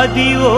అది ఓ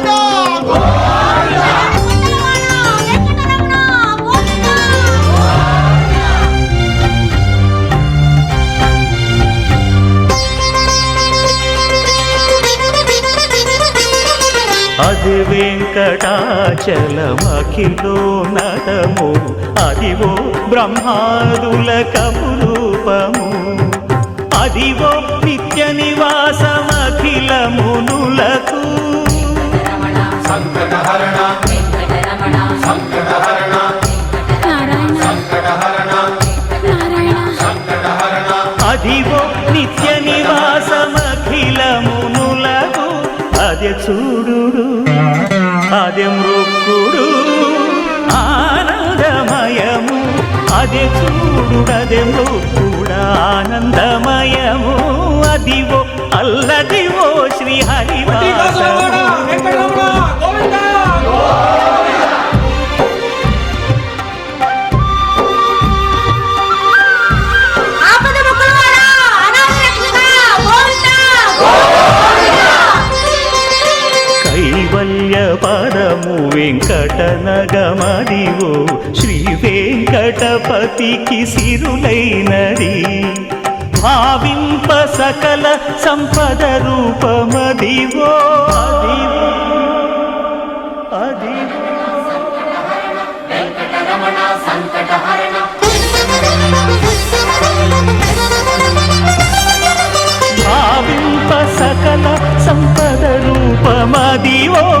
అది వెంకటాచలమఖిలో నటము. అదివో బ్రహ్మాదుల కపురూపము. అదివో నిత్య నివాసమఖిల మునులకు సంకటహరణ సంకటహరణ నారాయణ సంకటహరణ నారాయణ. సంకటహరణ. అదివో నిత్య నివాసమఖిల మునులకు అదే చూడు అదే మృక్కుడు ఆనందమయము. అది చూడు అదే మృక్కుడు ఆనందమయము. అదివో అల్లదివో శ్రీ వెంకటపతికి సిరులైనది. భావింప సకల సంపద రూపమదివో. అదివో. అదివో. భావింప సకల సంపద రూపమదివో.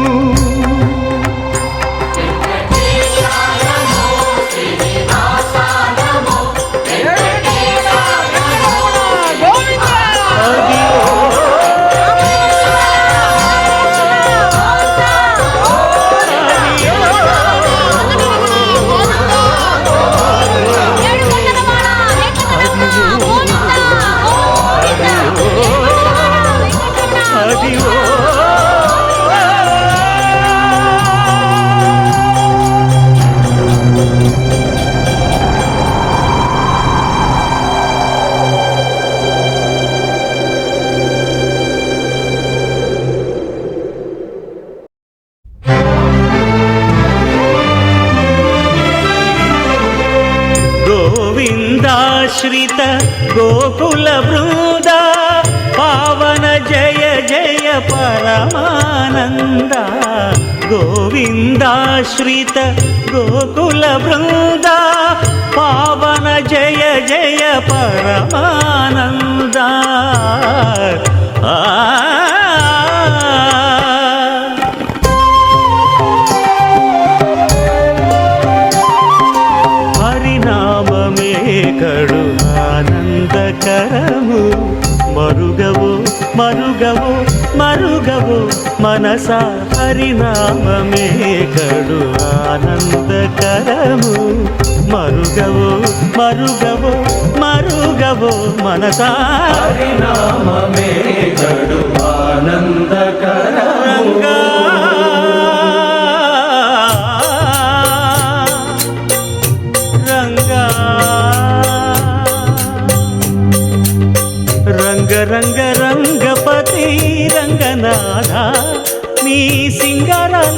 పరమానంద గోవిందాశ్రిత గోకుల బృంద పావన జయ జయ పరమానంద. ఆ! హరినామమే మరుగవు మరుగవు మరుగవు మనస హరినామే కడు ఆనందకరము. మరుగవు మరుగవు మరుగవు మనస హరినామే కడు ఆనందకరంగా రంగా రంగ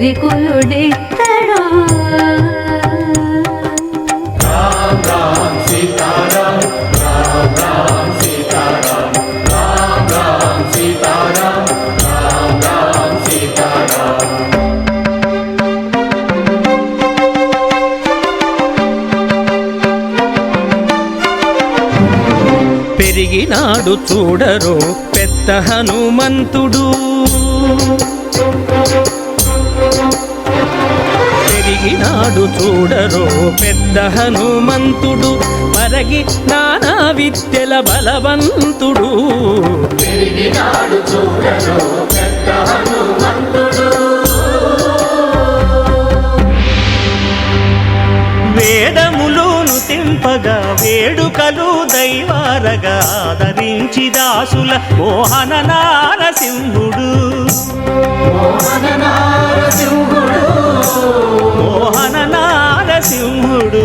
సీతారాం పెరిగినాడు చూడరు పెద్ద హనుమంతుడు. ఈనాడు చూడరో పెద్ద హనుమంతుడు పరగి నానా విద్యల బలవంతుడు. చూడరో పెద్ద హనుమంతుడు. తెంపగా వేడుకలు దైవారగా ఆదరించి దాసుల మోహన నారసింహుడు. మోహన నారసింహుడు.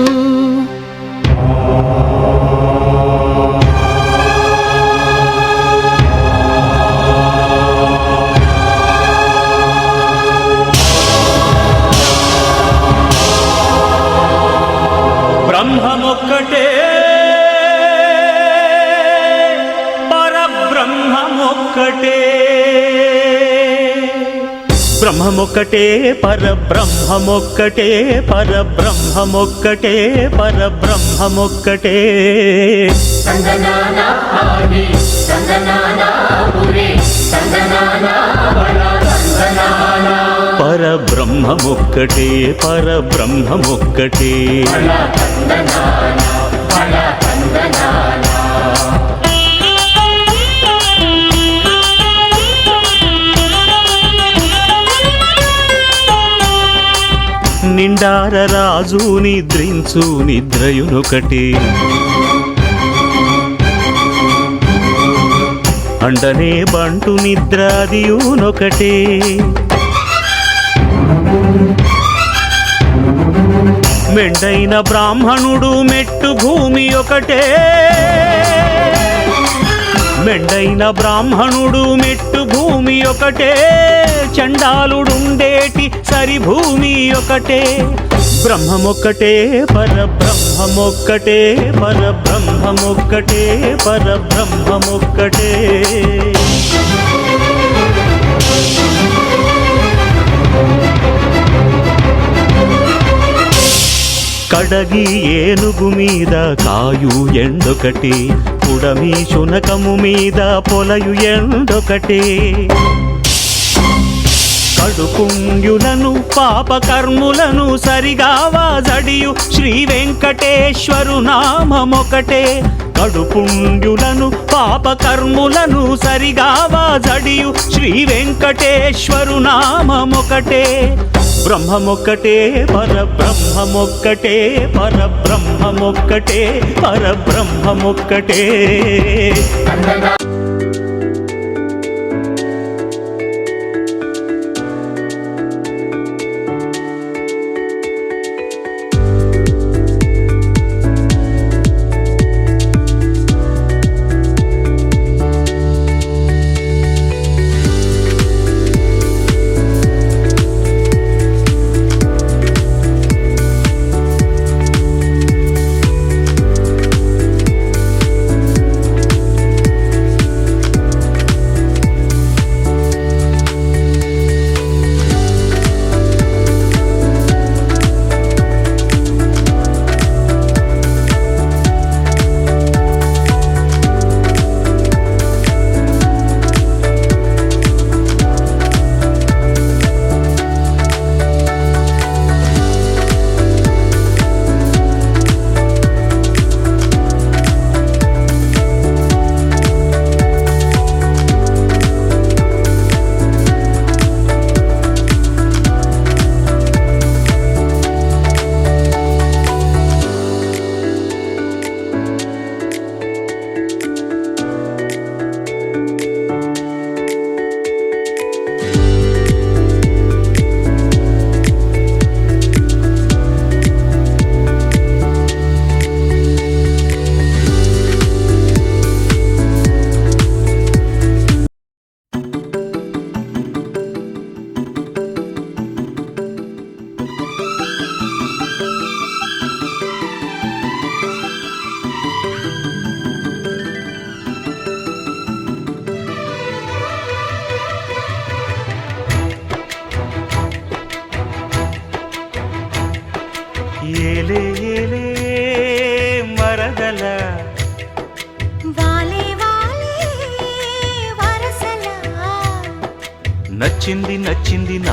బ్రహ్మమొక్కటే పరబ్రహ్మమొక్కటే పరబ్రహ్మమొక్కటే పరబ్రహ్మమొక్కటే. పరబ్రహ్మమొక్కటే పరబ్రహ్మమొక్కటే. నిండార రాజు నిద్రించు నిద్రయునొకటి. అండనే బంటు నిద్ర అదియునొకటే మెండైన బ్రాహ్మణుడు మెట్టు భూమి ఒకటే. మెండైన బ్రాహ్మణుడు మెట్టు భూమి ఒకటే చండాలుడుండేటి సరి భూమి ఒకటే. బ్రహ్మమొక్కటే పరబ్రహ్మమొక్కటే పరబ్రహ్మమొక్కటే పరబ్రహ్మమొక్కటే. కడగి ఏనుగు మీద కాయు ఎండొకటి పుడమి శునకము మీద పొలయు ఎండొకటి. కడుపుంగ్యులను పాపకర్ములను సరిగావా వాజడియు శ్రీ వెంకటేశ్వరు నామమొకటే. కడుపుంగ్యులను పాపకర్ములను సరిగావా జడియు. శ్రీ వెంకటేశ్వరు నామమొకటే బ్రహ్మమొక్కటే పర బ్రహ్మమొక్కటే పర బ్రహ్మమొక్కటే పర బ్రహ్మమొక్కటే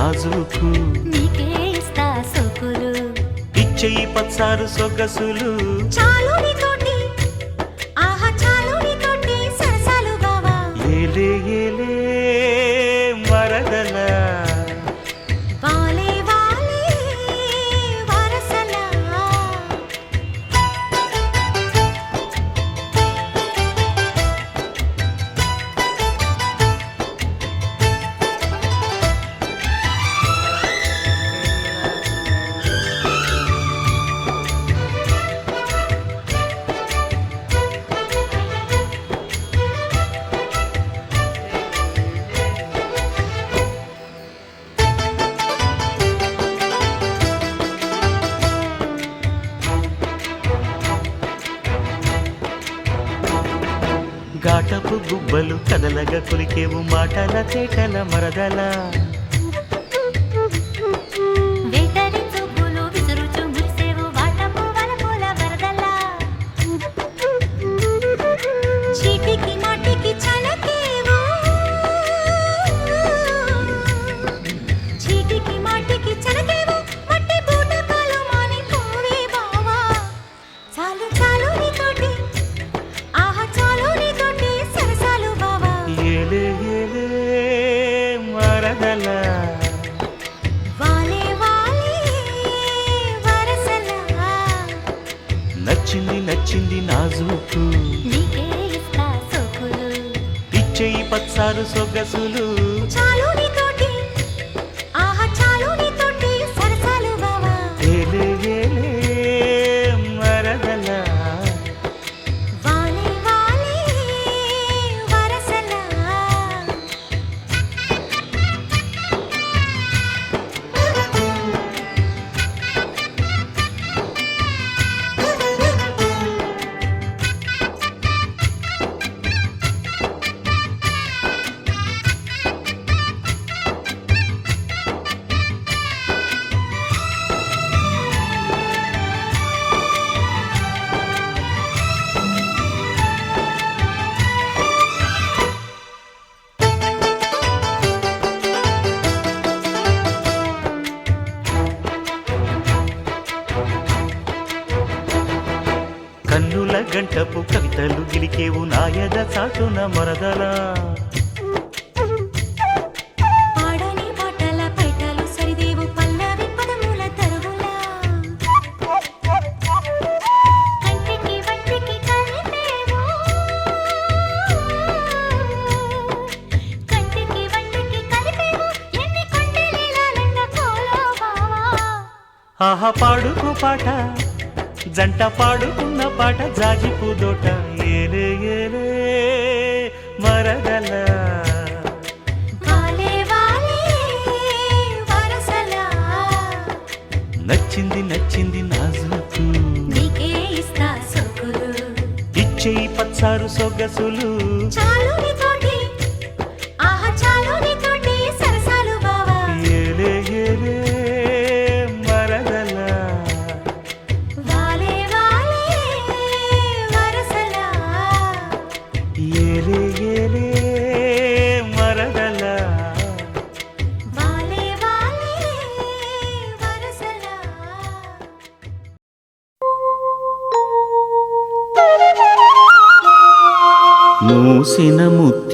నాజుకు నీకే ఇస్తా సొకులు. ఇచ్చేయి పచ్చారు సొగసులు. చాలు నీతోటి ఆహా చాలు నీతోటి సరసాలు బావా. ఏలే గుబ్బలు కదలగా కొలికేవు మాటల తేటల మరదలా. ಎದೆ నచ్చింది నచ్చింది నా జూపు నీకే ఇస్తా సొగులు పచ్చారు సొగసులు. కోలో బావా. ఆహా పాడుకు పాట జంట పాడుకున్న పాట జాజి పూదోట ఏలే ఏలే. వరసలా. నచ్చింది నచ్చింది నాజుకు. ఇచ్చేయి పచ్చారు సొగసులు.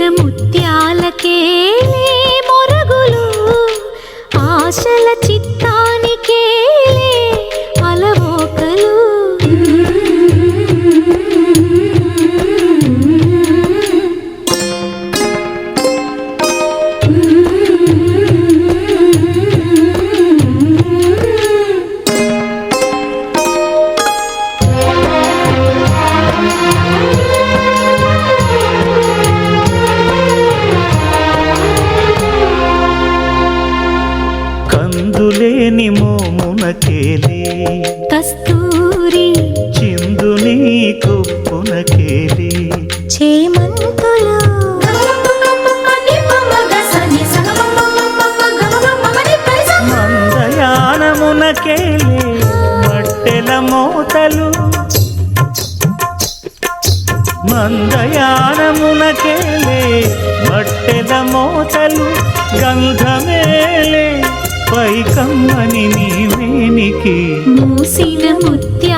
మూసిన ముత్యాలకే మొరగులు. ఆశల చిత్తానికే పైకమ్మని నీవేనికి మూసిన ముత్య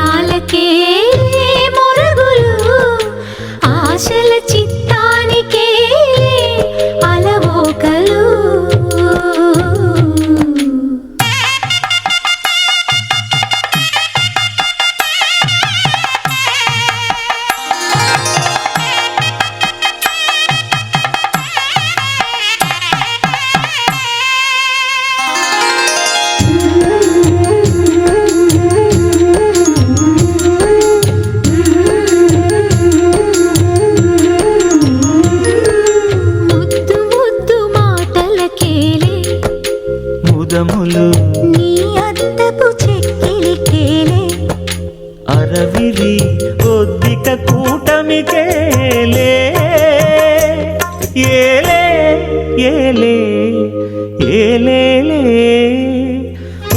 ముదములు నీ అద్దపు చెక్కిలికేలే అరవిరి ఒద్దిక కూటమికేలే ఏలే ఏలే ఏలేలే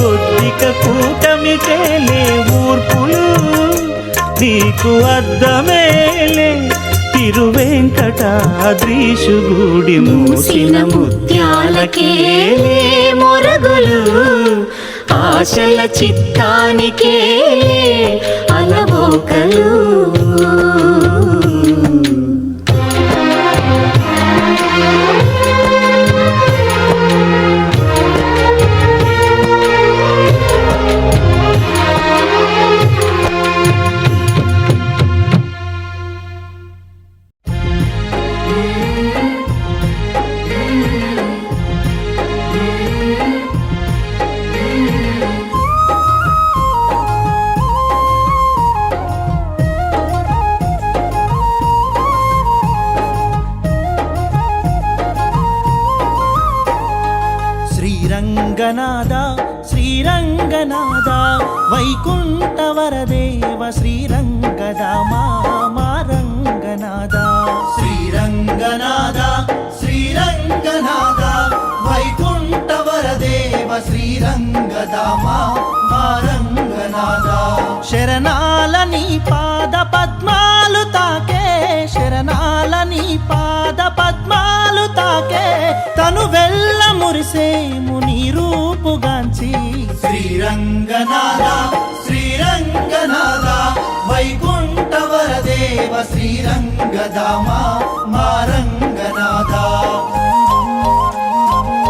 ఒద్దిక కూటమికేలే ఊర్పులు. నీకు అద్దమేలే తిరువెంకటాద్రీషుగూడి మూసిన ముత్యాలకే మొరగులు ఆశల చిత్తానికే అలవోకలు శ్రీరంగనాథ వైకుంఠ వరదేవ శ్రీరంగదామా రంగనాథ శ్రీరంగనాథ శ్రీరంగనాథ వైకుంఠ వరదేవ శ్రీరంగదామా రంగనాథ శరణాల నీ పాద పద్మాలు తాకే శరణాల నీ పాద పద్మాలు లోకే తను వెళ్ళ మురిసేము నీ రూపుగాంచి. శ్రీరంగనాథ శ్రీరంగనాథ వైకుంఠ వరదేవ శ్రీరంగదామా మా